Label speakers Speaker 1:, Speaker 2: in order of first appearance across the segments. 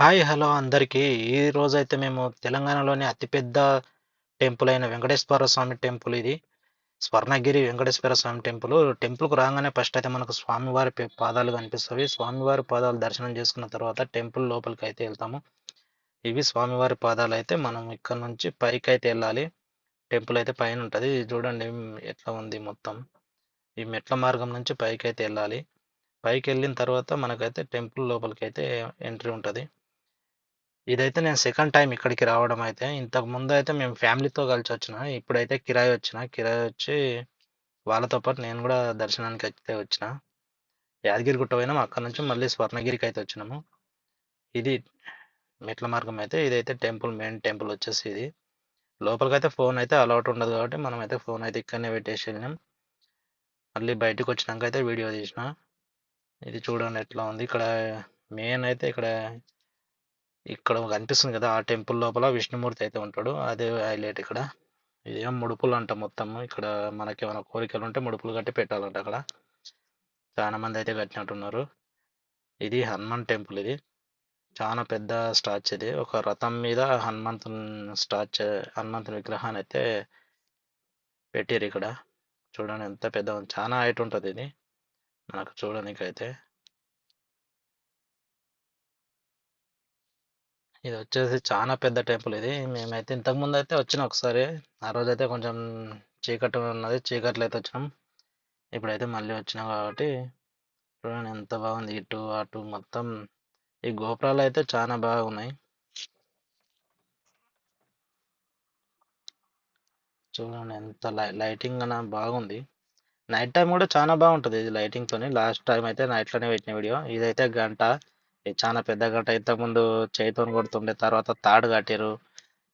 Speaker 1: Hi hello అందరికీ. ఈ రోజైతే మేము తెలంగాణలోని అతిపెద్ద టెంపుల్ అయిన వెంకటేశ్వర స్వామి టెంపుల్ ఇది. స్వర్ణగిరి వెంకటేశ్వర స్వామి టెంపుల్. టెంపుల్కు రాగానే ఫస్ట్ అయితే మనకు స్వామివారి పాదాలు కనిపిస్తాయి. స్వామివారి పాదాలు దర్శనం చేసుకున్న తర్వాత టెంపుల్ లోపలికి అయితే వెళ్తాము. ఇవి స్వామివారి పాదాలు అయితే మనం ఇక్కడ నుంచి పైకి అయితే వెళ్ళాలి. టెంపుల్ అయితే పైన ఉంటుంది. చూడండి ఎట్లా ఉంది మొత్తం. ఈ మెట్ల మార్గం నుంచి పైకి అయితే వెళ్ళాలి. పైకి వెళ్ళిన తర్వాత మనకైతే టెంపుల్ లోపలికి అయితే ఎంట్రీ ఉంటుంది. ఇదైతే నేను సెకండ్ టైం ఇక్కడికి రావడం అయితే. ఇంతకు ముందు అయితే మేము ఫ్యామిలీతో కలిసి వచ్చిన ఇప్పుడైతే కిరాయి వచ్చిన కిరాయి వచ్చి వాళ్ళతో పాటు నేను కూడా దర్శనానికి అయితే వచ్చిన. యాదగిరిగుట్ట పోయినాం అక్కడ నుంచి మళ్ళీ స్వర్ణగిరికి అయితే వచ్చినాము. ఇది మెట్ల మార్గం అయితే ఇదైతే టెంపుల్ మెయిన్ టెంపుల్ వచ్చేసి ఇది. లోపలికి అయితే ఫోన్ అయితే అలౌట్ ఉండదు కాబట్టి మనం అయితే ఫోన్ అయితే ఇక్కడనే పెట్టేసి వెళ్ళినాం. మళ్ళీ బయటకు వచ్చినాక అయితే వీడియో తీసిన. ఇది చూడండి ఎట్లా ఉంది. ఇక్కడ మెయిన్ అయితే ఇక్కడ ఇక్కడ కనిపిస్తుంది కదా ఆ టెంపుల్ లోపల విష్ణుమూర్తి అయితే ఉంటాడు. అదే హైలైట్ ఇక్కడ. ఇదేం ముడుపులు అంట మొత్తం. ఇక్కడ మనకి ఏమైనా కోరికలు ఉంటే ముడుపులు కట్టి పెట్టాలంట అక్కడ. చాలా మంది అయితే కట్టినట్టున్నారు. ఇది హనుమాన్ టెంపుల్ ఇది. చాలా పెద్ద స్టాచ్యూ ఇది. ఒక రథం మీద హనుమంతుని స్టాచ్యూ హనుమంతుని విగ్రహాన్ని అయితే పెట్టారు ఇక్కడ. చూడండి ఎంత పెద్ద ఉంది. చాలా హైట్ ఉంటుంది ఇది. మనకు చూడడానికి అయితే ఇది వచ్చేసి చాలా పెద్ద టెంపుల్ ఇది మేమైతే ఇంతకుముందు అయితే వచ్చినాం ఒకసారి ఆ రోజు అయితే కొంచెం చీకటి ఉన్నది చీకట్లో అయితే వచ్చినాం ఇప్పుడైతే మళ్ళీ వచ్చినాం కాబట్టి చూడండి ఎంత బాగుంది ఇటు అటు మొత్తం ఈ గోపురాలు అయితే చాలా బాగున్నాయి చూడండి ఎంత లైటింగ్ అన్న బాగుంది నైట్ టైం కూడా చాలా బాగుంటుంది ఇది లైటింగ్ తోని. లాస్ట్ టైం అయితే నైట్లోనే పెట్టిన వీడియో ఇదైతే గంట. ఇది చాలా పెద్ద గంట. అయితే ముందు చేతితో కొడుతుండే తర్వాత తాడు కట్టారు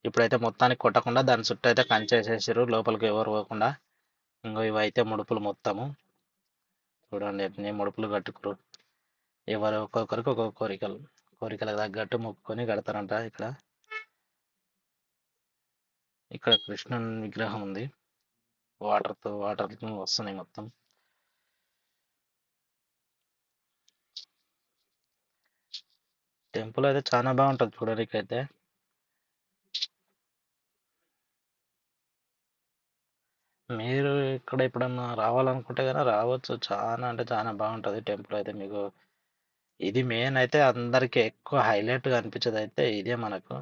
Speaker 1: ఇప్పుడైతే మొత్తానికి కొట్టకుండా దాని చుట్టూ అయితే కంచె లోపలికి ఎవరు పోకుండా. ఇంకో ఇవైతే ముడుపులు మొత్తము. చూడండి ఎన్ని ముడుపులు కట్టుకురు ఎవరు ఒక్కొక్కరికి ఒక్కొక్క కోరికలు. కోరికలకు తగ్గట్టు మొక్కుకొని కడతారంట ఇక్కడ. ఇక్కడ కృష్ణుని విగ్రహం ఉంది. వాటర్తో వాటర్ వస్తున్నాయి మొత్తం. టెంపుల్ అయితే చాలా బాగుంటుంది చూడడానికి అయితే మీరు ఇక్కడ ఎప్పుడన్నా రావాలనుకుంటే కానీ రావచ్చు. చాలా అంటే చాలా బాగుంటుంది టెంపుల్ అయితే మీకు. ఇది మెయిన్ అయితే అందరికి ఎక్కువ హైలైట్గా అనిపించేది అయితే ఇదే మనకు.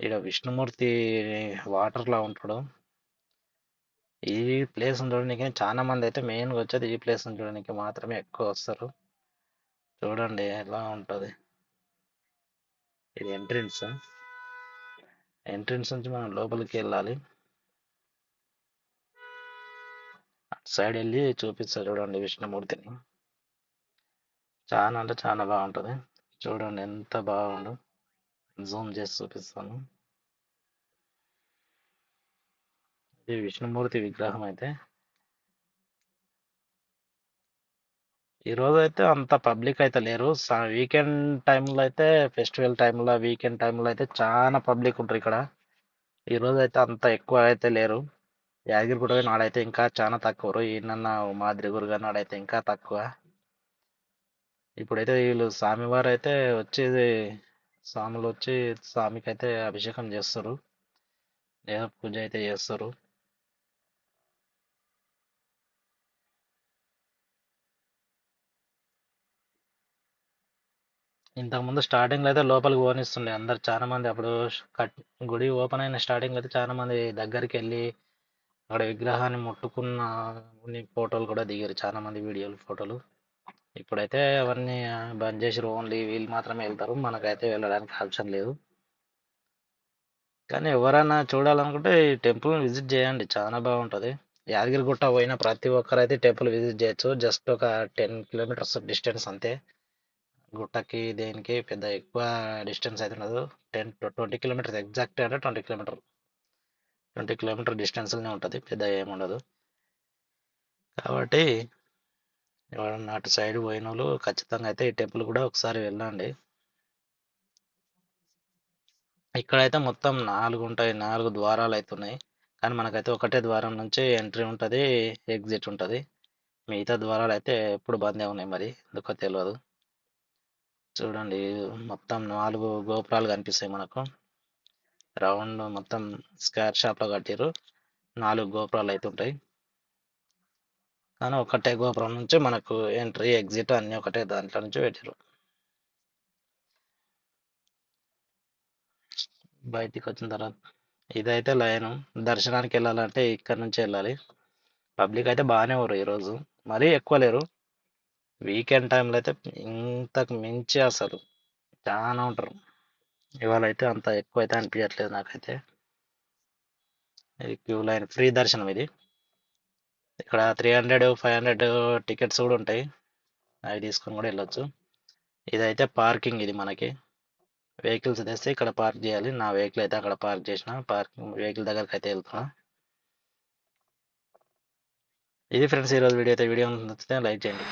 Speaker 1: ఇక్కడ విష్ణుమూర్తి వాటర్ లా ఉంటాడు. ఈ ప్లేస్ చూడడానికి చాలా మంది అయితే మెయిన్గా వచ్చేది ఈ ప్లేస్ చూడడానికి మాత్రమే ఎక్కువ వస్తారు. చూడండి ఎలా ఉంటుంది. ఇది ఎంట్రన్స్ ఎంట్రన్స్ నుంచి మనం లోపలికి వెళ్ళాలి. అటు సైడ్ వెళ్ళి చూపిస్తారు చూడండి విష్ణుమూర్తిని. చాలా అంటే చాలా బాగుంటుంది. చూడండి ఎంత బాగుండు జూమ్ చేసి చూపిస్తాను. ఇది విష్ణుమూర్తి విగ్రహం అయితే ఈరోజు అయితే అంత పబ్లిక్ అయితే లేరు. వీకెండ్ టైంలో అయితే ఫెస్టివల్ టైంలో వీకెండ్ టైంలో అయితే చాలా పబ్లిక్ ఉంటారు ఇక్కడ. ఈరోజు అయితే అంత ఎక్కువ అయితే లేరు. యాదగిరిగుట్ట నాడైతే ఇంకా చాలా తక్కువ. ఈయన మాదిరి గురుగా నాడైతే ఇంకా తక్కువ. ఇప్పుడైతే వీళ్ళు స్వామివారు అయితే వచ్చేది స్వాములు వచ్చి స్వామికి అయితే అభిషేకం చేస్తారు. లేదా పూజ అయితే చేస్తారు. ఇంతకుముందు స్టార్టింగ్లో అయితే లోపలికి పోనిస్తుండే అందరు చాలా మంది. అప్పుడు కట్ గుడి ఓపెన్ అయిన స్టార్టింగ్లో అయితే చాలా మంది దగ్గరికి వెళ్ళి అక్కడ విగ్రహాన్ని ముట్టుకున్న కొన్ని ఫోటోలు కూడా దిగారు చాలా మంది వీడియోలు ఫోటోలు. ఇప్పుడైతే అవన్నీ బంద్ చేసి ఓన్లీ వీళ్ళు మాత్రమే వెళ్తారు. మనకైతే వెళ్ళడానికి ఆప్షన్ లేదు. కానీ ఎవరైనా చూడాలనుకుంటే ఈ టెంపుల్ విజిట్ చేయండి. చాలా బాగుంటుంది. యాదగిరిగుట్ట పోయిన ప్రతి ఒక్కరైతే టెంపుల్ విజిట్ చేయొచ్చు. జస్ట్ ఒక టెన్ కిలోమీటర్స్ డిస్టెన్స్ అంతే. గుట్టకి దేనికి పెద్ద ఎక్కువ డిస్టెన్స్ అయితే ఉండదు. టెన్ ట్వంటీ కిలోమీటర్స్ ఎగ్జాక్ట్ అంటే ట్వంటీ కిలోమీటర్. ట్వంటీ కిలోమీటర్ డిస్టెన్స్లోనే ఉంటుంది. పెద్ద ఏముండదు కాబట్టి ఎవరన్నా అటు సైడ్ పోయిన వాళ్ళు ఖచ్చితంగా అయితే ఈ టెంపుల్ కూడా ఒకసారి వెళ్ళండి. ఇక్కడైతే మొత్తం నాలుగు ఉంటాయి. నాలుగు ద్వారాలు అయితే ఉన్నాయి. కానీ మనకైతే ఒకటే ద్వారం నుంచి ఎంట్రీ ఉంటుంది ఎగ్జిట్ ఉంటుంది. మిగతా ద్వారాలు అయితే ఎప్పుడు బందే ఉన్నాయి మరి? ఎందుకో తెలియదు చూడండి మొత్తం నాలుగు గోపురాలు కనిపిస్తాయి మనకు. రౌండ్ మొత్తం స్క్వేర్ షాప్లో కట్టారు నాలుగు గోపురాలు అయితే ఉంటాయి. కానీ ఒకటే గోపురం నుంచి మనకు ఎంట్రీ ఎగ్జిట్ అన్నీ ఒకటే దాంట్లో నుంచి పెట్టారు బయటికి వచ్చిన తర్వాత ఇదైతే లైన్. దర్శనానికి వెళ్ళాలంటే ఇక్కడ నుంచి వెళ్ళాలి. పబ్లిక్ అయితే బాగానే ఉన్నారు ఈరోజు. మరీ ఎక్కువ లేరు. వీకెండ్ టైంలో అయితే ఇంతకు మించి అసలు చాలా ఉంటారు. ఇవాళ అయితే అంత ఎక్కువ అయితే అనిపించట్లేదు నాకైతే. ఇది క్యూ లైన్ ఫ్రీ దర్శనం ఇది. ఇక్కడ three hundred five hundred tickets కూడా ఉంటాయి. అవి తీసుకొని కూడా వెళ్ళొచ్చు. ఇదైతే పార్కింగ్ ఇది మనకి. వెహికల్స్ తెస్తే ఇక్కడ పార్క్ చేయాలి. నా వెహికల్ అయితే అక్కడ పార్క్ చేసిన. పార్కింగ్ వెహికల్ దగ్గరికి అయితే వెళ్తున్నా. ఇది ఫ్రెండ్స్ ఈరోజు వీడియో అయితే. వీడియో నచ్చితే లైక్ చేయండి.